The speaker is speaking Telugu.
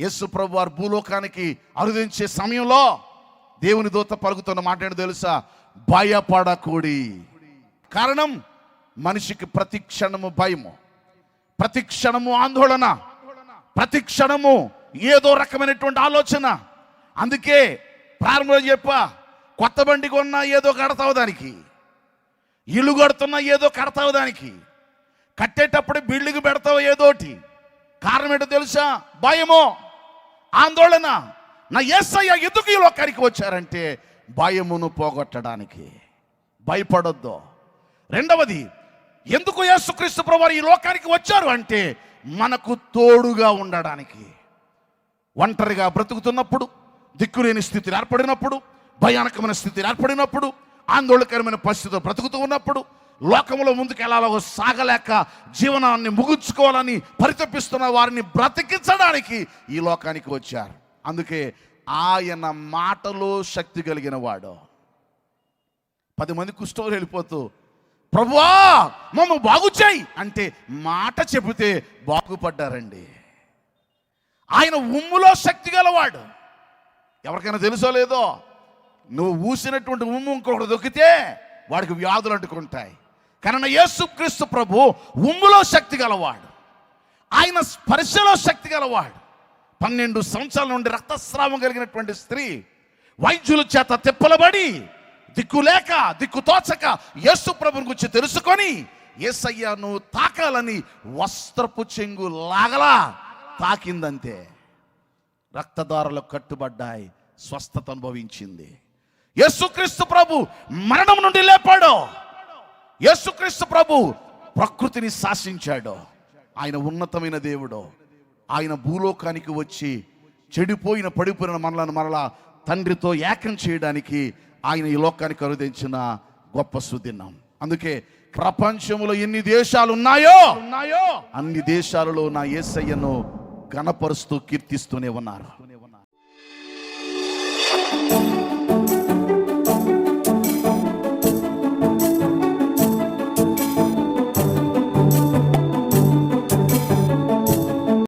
యేసు ప్రభు వారు భూలోకానికి అరుదించే సమయంలో దేవుని దూత పలుకుతున్న మాట ఏంటో తెలుసా? భయపడకూడి. కారణం మనిషికి ప్రతి క్షణము భయము. ప్రతి క్షణము ఆందోళన. ప్రతి క్షణము ఏదో రకమైనటువంటి ఆలోచన. అందుకే ప్రారంభంలో చెప్ప కొత్త బండి కొన్నా ఏదో కడతావు దానికి. ఇల్లు కడుతున్నా ఏదో కడతావు దానికి. కట్టేటప్పుడు బిల్డింగ్ పెడతావు ఏదోటి. కారణం ఏంటో తెలుసా? భయమో. ఆందోళన. నా ఏసయ్య ఎందుకు ఈ లోకానికి వచ్చారంటే భయమును పోగొట్టడానికి. భయపడొద్దు. రెండవది ఎందుకు యేసుక్రీస్తు ప్రభువారు ఈ లోకానికి వచ్చారు అంటే మనకు తోడుగా ఉండడానికి. ఒంటరిగా బ్రతుకుతున్నప్పుడు దిక్కులేని స్థితి ఏర్పడినప్పుడు భయానకమైన స్థితిని ఏర్పడినప్పుడు ఆందోళనకరమైన పరిస్థితిలో బ్రతుకుతూ ఉన్నప్పుడు లోకంలో ముందుకెళ్ళాలో సాగలేక జీవనాన్ని ముగించుకోవాలని పరితపిస్తున్న వారిని బ్రతికించడానికి ఈ లోకానికి వచ్చారు. అందుకే ఆయన మాటలో శక్తి కలిగిన వాడు. పది మంది కుష్ఠోలు వెళ్ళిపోతూ ప్రభువా మమ్మ బాగు చేయి అంటే మాట చెబితే బాగుపడ్డారండి. ఆయన ఉమ్ములో శక్తి గలవాడు. ఎవరికైనా తెలుసో లేదో నువ్వు ఊసినటువంటి ఉమ్ము ఇంకొకటి దొక్కితే వాడికి వ్యాధులు అంటుకుంటాయి. కారణ యేసుక్రీస్తు ప్రభు ఉమ్ములో శక్తి గలవాడు. ఆయన స్పర్శలో శక్తి గలవాడు. పన్నెండు సంవత్సరాల నుండి రక్తస్రావం కలిగినటువంటి స్త్రీ వైద్యుల చేత తిప్పలబడి దిక్కు లేక దిక్కు తోచక యేసు ప్రభుని గురించి తెలుసుకొని ఏసయ్యను తాకాలని వస్త్రపు చెంగు లాగలా తాకిందంతే. రక్తదారులు కట్టుబడ్డాయి స్వస్థత అనుభవించింది. యేసుక్రీస్తు ప్రభు మరణం నుండి లేపాడో యేసుక్రీస్తు ప్రభు ప్రకృతిని శాసించాడు. ఆయన ఉన్నతమైన దేవుడు. ఆయన భూలోకానికి వచ్చి చెడిపోయిన పడిపోయిన మనలను మరలా తండ్రితో ఏకం చేయడానికి ఆయన ఈ లోకానికి అనుదించిన గొప్ప సుదినం అందుకే ప్రపంచంలో ఎన్ని దేశాలు ఉన్నాయో ఉన్నాయో అన్ని దేశాలలో నా ఏసయ్యను ఘనపరుస్తూ కీర్తిస్తూనే ఉన్నారు.